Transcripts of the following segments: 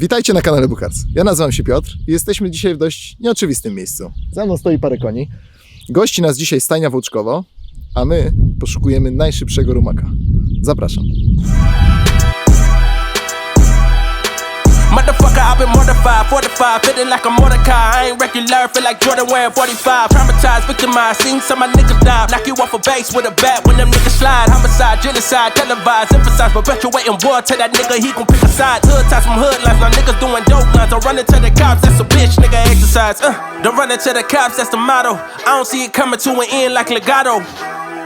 Witajcie na kanale Bukarc. Ja nazywam się Piotr i jesteśmy dzisiaj w dość nieoczywistym miejscu. Za mną stoi parę koni. Gości nas dzisiaj stajnia Włóczkowo, a my poszukujemy najszybszego rumaka. Zapraszam. Motherfucker, I've been mortified, fortified, feeling like a Mordecai. I ain't regular, feel like Jordan wearing 45. Traumatized, victimized, seen some of my niggas die. Knock you off a base with a bat when them niggas slide. Homicide, genocide, televised, emphasize, perpetuating war. Tell that nigga he gon' pick a side. Hood ties from hood lines, now niggas doing dope lines. Don't run into the cops, that's a bitch, nigga exercise. Uh, don't run into the cops, that's the motto. I don't see it coming to an end like legato.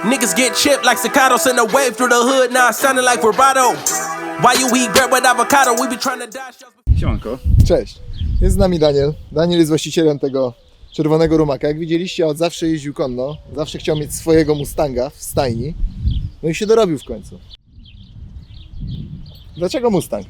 Niggas get chipped like staccato, send a wave through the hood, now it sounding like vibrato. Why you eat bread with avocado? We be trying to. Siemanko. Cześć. Jest z nami Daniel. Daniel jest właścicielem tego czerwonego rumaka. Jak widzieliście, od zawsze jeździł konno. Zawsze chciał mieć swojego Mustanga w stajni. No i się dorobił w końcu. Dlaczego Mustang?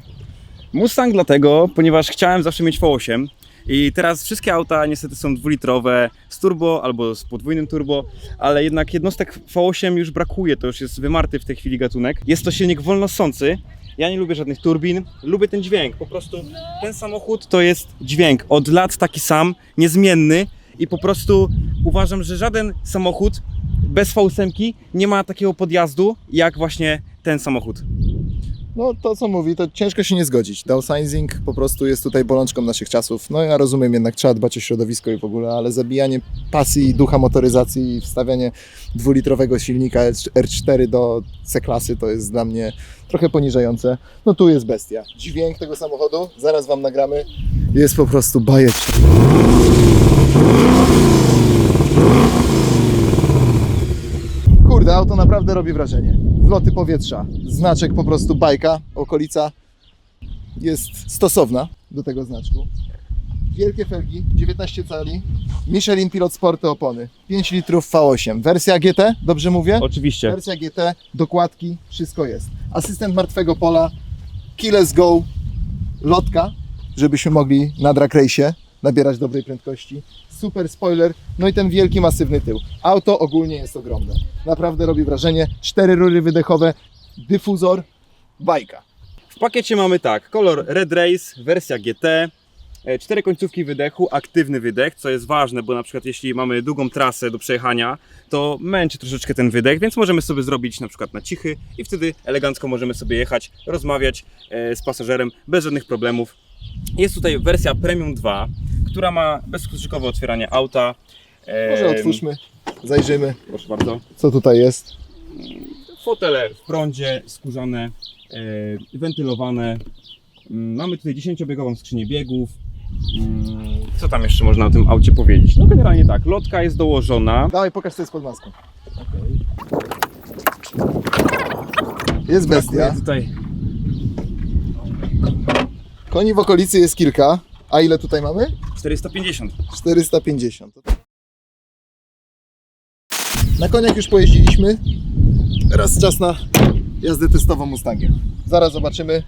Mustang dlatego, ponieważ chciałem zawsze mieć V8 i teraz wszystkie auta niestety są dwulitrowe z turbo albo z podwójnym turbo, ale jednak jednostek V8 już brakuje, to już jest wymarty w tej chwili gatunek. Jest to silnik wolnosący. Ja nie lubię żadnych turbin, lubię ten dźwięk. Po prostu ten samochód to jest dźwięk od lat taki sam, niezmienny i po prostu uważam, że żaden samochód bez V8 nie ma takiego podjazdu jak właśnie ten samochód. No to co mówi, to ciężko się nie zgodzić. Downsizing po prostu jest tutaj bolączką naszych czasów. No ja rozumiem jednak, trzeba dbać o środowisko i w ogóle, ale zabijanie pasji ducha motoryzacji i wstawianie dwulitrowego silnika R4 do C-klasy to jest dla mnie trochę poniżające. No tu jest bestia. Dźwięk tego samochodu, zaraz Wam nagramy, jest po prostu bajeczny. Kurde, auto naprawdę robi wrażenie. Wloty powietrza, znaczek po prostu bajka, okolica jest stosowna do tego znaczku. Wielkie felgi, 19 cali, Michelin Pilot Sporty opony, 5 litrów V8, wersja GT, dobrze mówię? Oczywiście. Wersja GT, dokładki, wszystko jest. Asystent martwego pola, keyless go, lotka, żebyśmy mogli na drag race'ie nabierać dobrej prędkości. Super spoiler, no i ten wielki, masywny tył. Auto ogólnie jest ogromne. Naprawdę robi wrażenie. Cztery rury wydechowe, dyfuzor, bajka. W pakiecie mamy tak, kolor Red Race, wersja GT, e, cztery końcówki wydechu, aktywny wydech, co jest ważne, bo na przykład jeśli mamy długą trasę do przejechania, to męczy troszeczkę ten wydech, więc możemy sobie zrobić na przykład na cichy i wtedy elegancko możemy sobie jechać, rozmawiać e, z pasażerem bez żadnych problemów. Jest tutaj wersja Premium 2, która ma bezskrzykowe otwieranie auta. Może otwórzmy, zajrzymy, Proszę bardzo. co tutaj jest. Fotele w prądzie, skórzane, e, wentylowane. Mm, Mamy tutaj 10-biegową skrzynię biegów. Mm, Co tam jeszcze można o tym aucie powiedzieć? No generalnie tak, lotka jest dołożona. Dawaj, pokaż co jest pod maską. Jest bestia. Brakuje tutaj Koni w okolicy jest kilka. A ile tutaj mamy? 450. 450. Na koniach już pojeździliśmy. Teraz czas na jazdę testową Mustangiem. Zaraz zobaczymy.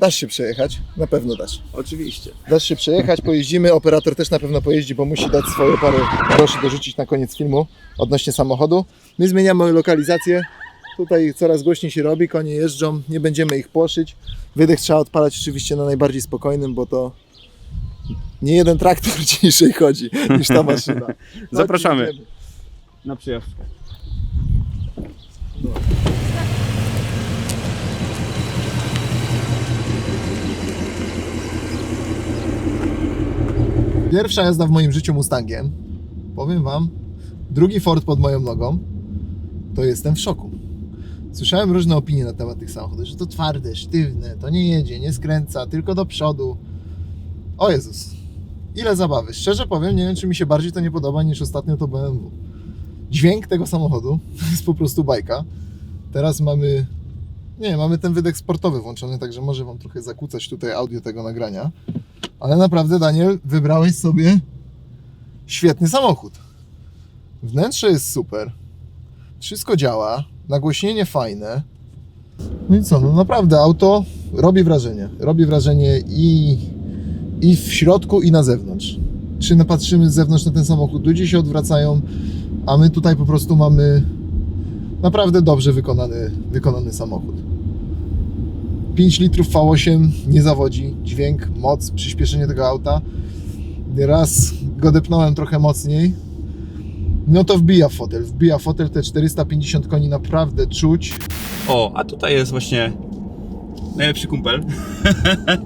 Dasz się przejechać? Na pewno dasz. Oczywiście. Dasz się przejechać, pojeździmy. Operator też na pewno pojeździ, bo musi dać swoje parę groszy dorzucić na koniec filmu odnośnie samochodu. My zmieniamy lokalizację. Tutaj coraz głośniej się robi, konie jeżdżą, nie będziemy ich płoszyć. Wydech trzeba odpalać oczywiście na najbardziej spokojnym, bo to nie jeden traktor ciszej chodzi niż ta maszyna. Chodź, Zapraszamy. Na przyjazdkę. Pierwsza jazda w moim życiu Mustangiem. Powiem Wam, drugi Ford pod moją nogą, to jestem w szoku. Słyszałem różne opinie na temat tych samochodów, że to twarde, sztywne, to nie jedzie, nie skręca, tylko do przodu. O Jezus, ile zabawy. Szczerze powiem, nie wiem, czy mi się bardziej to nie podoba niż ostatnio to BMW. Dźwięk tego samochodu jest po prostu bajka. Teraz mamy, nie mamy ten wydech sportowy włączony, także może Wam trochę zakłócać tutaj audio tego nagrania. Ale naprawdę, Daniel, wybrałeś sobie świetny samochód. Wnętrze jest super. Wszystko działa. Nagłośnienie fajne. No i co, no naprawdę auto robi wrażenie. Robi wrażenie i, i w środku, i na zewnątrz. Czy patrzymy z zewnątrz na ten samochód, ludzie się odwracają, a my tutaj po prostu mamy naprawdę dobrze wykonany, wykonany samochód. 5 litrów V8 nie zawodzi. Dźwięk, moc, przyspieszenie tego auta. Raz go depnąłem trochę mocniej. No to wbija fotel. Wbija fotel te 450 koni naprawdę czuć. O, a tutaj jest właśnie najlepszy kumpel.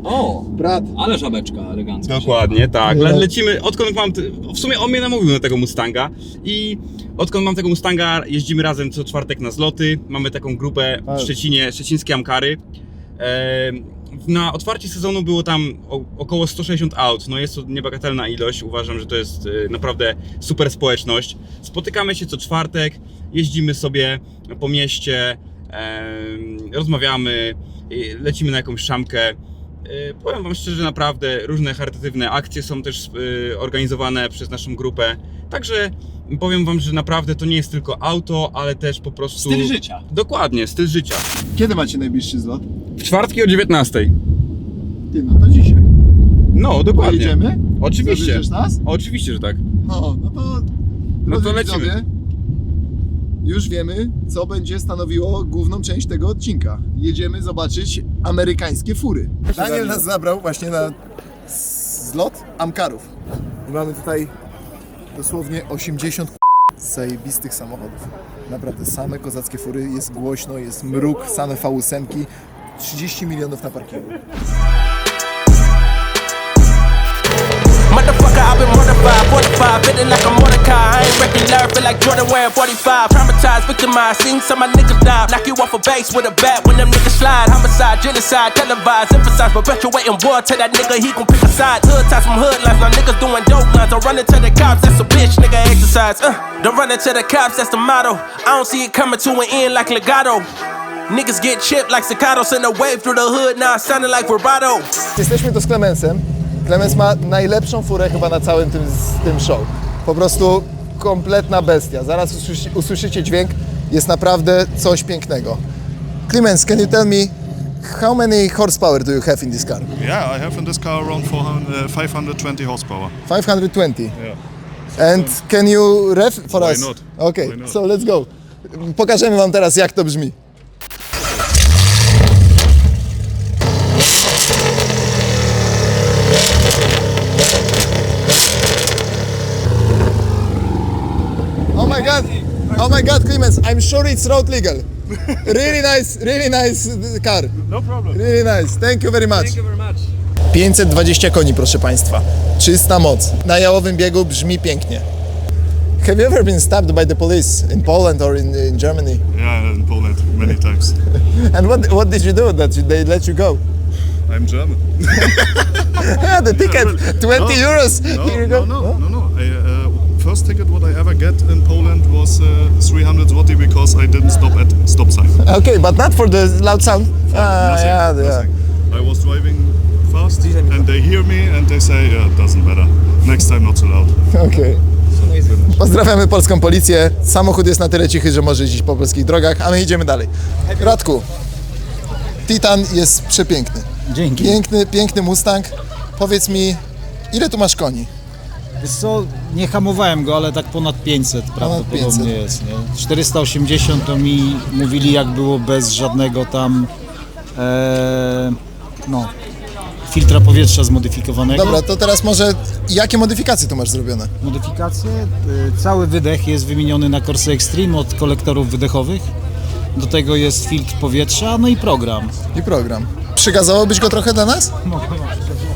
O, Brat, ale żabeczka elegancka. Dokładnie, tak. No. Le lecimy, odkąd mam, w sumie on mnie namówił na tego Mustanga i odkąd mam tego Mustanga, jeździmy razem co czwartek na zloty. Mamy taką grupę w Szczecinie, szczecińskie Amkary. Na otwarcie sezonu było tam około 160 aut. No jest to niebagatelna ilość. Uważam, że to jest e, naprawdę super społeczność. Spotykamy się co czwartek, jeździmy sobie po mieście, rozmawiamy, i lecimy na jakąś szamkę. E, Powiem Wam szczerze, naprawdę różne charytatywne akcje są też organizowane przez naszą grupę. Także powiem Wam, że naprawdę to nie jest tylko auto, ale też po prostu. Styl życia. Dokładnie, styl życia. kiedy macie najbliższy zlot? W czwartki o 19. Ty, no to dzisiaj. No, dokładnie. Pojedziemy? Oczywiście. Zabierzesz nas? Oczywiście, że tak. No, no to. No to lecimy. widzowie, Już wiemy, co będzie stanowiło główną część tego odcinka. Jedziemy zobaczyć amerykańskie fury. Daniel nas zabrał właśnie na zlot Amkarów. I mamy tutaj dosłownie 80 zajebistych samochodów. Naprawdę same kozackie fury, jest głośno, jest mruk, same V8, 30 milionów na parkingu. 45, feeling like a Mordecai. I ain't regular, feel like Jordan wearing 45. Traumatized, victimized, seen some my niggas die. Knock you off a base with a bat when them niggas slide. Homicide, genocide, televised, emphasize, perpetuating war. Tell that nigga he gon' pick a side. Hood ties from hood lines, now niggas doing dope lines. Don't run into the cops, that's a bitch, nigga exercise. Uh, don't run into the cops, that's the motto. I don't see it coming to an end like legato. Niggas get chipped like staccato, send a wave through the hood, now it sounding like vibrato. Jesteśmy tu z Clemensem. Clemens ma najlepszą furę chyba na całym tym, tym show. Po prostu kompletna bestia. Zaraz usłyszy, usłyszycie dźwięk. Jest naprawdę coś pięknego. Clemens, can you tell me how many horsepower do you have in this car? Yeah, I have in this car around 400, uh, 520 horsepower. 520. Yeah. And can you ref for Why us? not? Okay, Why not? so let's go. Pokażemy wam teraz jak to brzmi. Oh my god. Oh my god, Clemens, I'm sure it's road legal. Really nice, really nice car. No problem. Really nice. Thank you very much. 520 koni, proszę Państwa. Czysta moc. Na jałowym biegu brzmi pięknie. Have you ever been stopped by the police in Poland or in, in Germany? Yeah, in Poland many times. And what, what did you do that you- they let you go? I'm German. Ah, the ticket, 20 No, euros. No, Here you no, go. no, no, no. Uh, first ticket what I ever get in Poland was uh, 300 zloty because I didn't stop at stop sign. Okay, but not for the loud sound. Ah, nothing, yeah, yeah. nothing. I was driving fast and they hear me and they say, yeah, it doesn't matter. Next time not so loud. Okej. Pozdrawiamy polską policję. Samochód jest na tyle cichy, że może jeździć po polskich drogach, a my idziemy dalej. Radku, Titan jest przepiękny. Dzięki. Piękny, piękny Mustang. Powiedz mi, ile tu masz koni? Wiesz co, nie hamowałem go, ale tak ponad 500 prawdopodobnie 500. jest. Nie? 480 to mi mówili jak było bez żadnego tam e, no, filtra powietrza zmodyfikowanego. Dobra, to teraz może jakie modyfikacje tu masz zrobione? Modyfikacje. E, cały wydech jest wymieniony na Corsa Extreme od kolektorów wydechowych. Do tego jest filtr powietrza, no i program. I program. Przygazałbyś go trochę dla nas?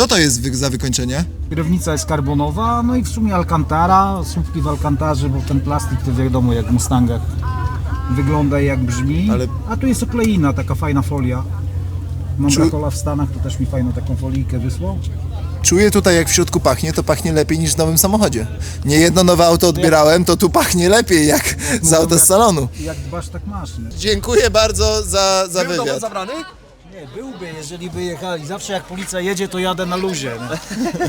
Co to jest wy- za wykończenie? Kierownica jest karbonowa, no i w sumie Alcantara, słupki w Alcantarze, bo ten plastik to wiadomo jak w Mustangach wygląda i jak brzmi. Ale- A tu jest okleina, taka fajna folia. Mam Czu- Rakola w Stanach, to też mi fajną taką folijkę wysłał. Czuję tutaj jak w środku pachnie, to pachnie lepiej niż w nowym samochodzie. Nie jedno nowe auto odbierałem, to tu pachnie lepiej jak z auta z salonu. Jak dbasz, tak masz. Nie, Dziękuję bardzo za, za wywiad. zabrany? Nie byłby, jeżeli by jechali. Zawsze jak policja jedzie, to jadę na luzie.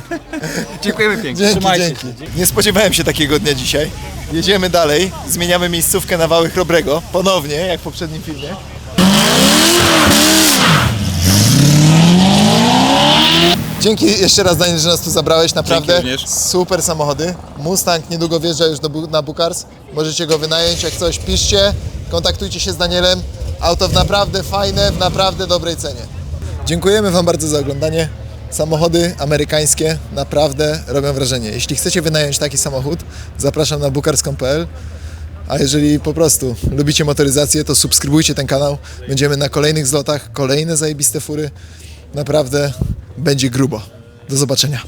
Dziękujemy pięknie. Dzięki, Trzymajcie dzięki. Nie spodziewałem się takiego dnia dzisiaj. Jedziemy dalej, zmieniamy miejscówkę na Wały Chrobrego, ponownie, jak w poprzednim filmie. Dzięki jeszcze raz Daniel, że nas tu zabrałeś, naprawdę również. super samochody. Mustang niedługo wjeżdża już do, Bu- na Bukars, możecie go wynająć, jak coś piszcie, kontaktujcie się z Danielem. Auto w naprawdę fajne, w naprawdę dobrej cenie. Dziękujemy Wam bardzo za oglądanie. Samochody amerykańskie naprawdę robią wrażenie. Jeśli chcecie wynająć taki samochód, zapraszam na bukars.pl. A jeżeli po prostu lubicie motoryzację, to subskrybujcie ten kanał. Będziemy na kolejnych zlotach, kolejne zajebiste fury. Naprawdę będzie grubo. Do zobaczenia.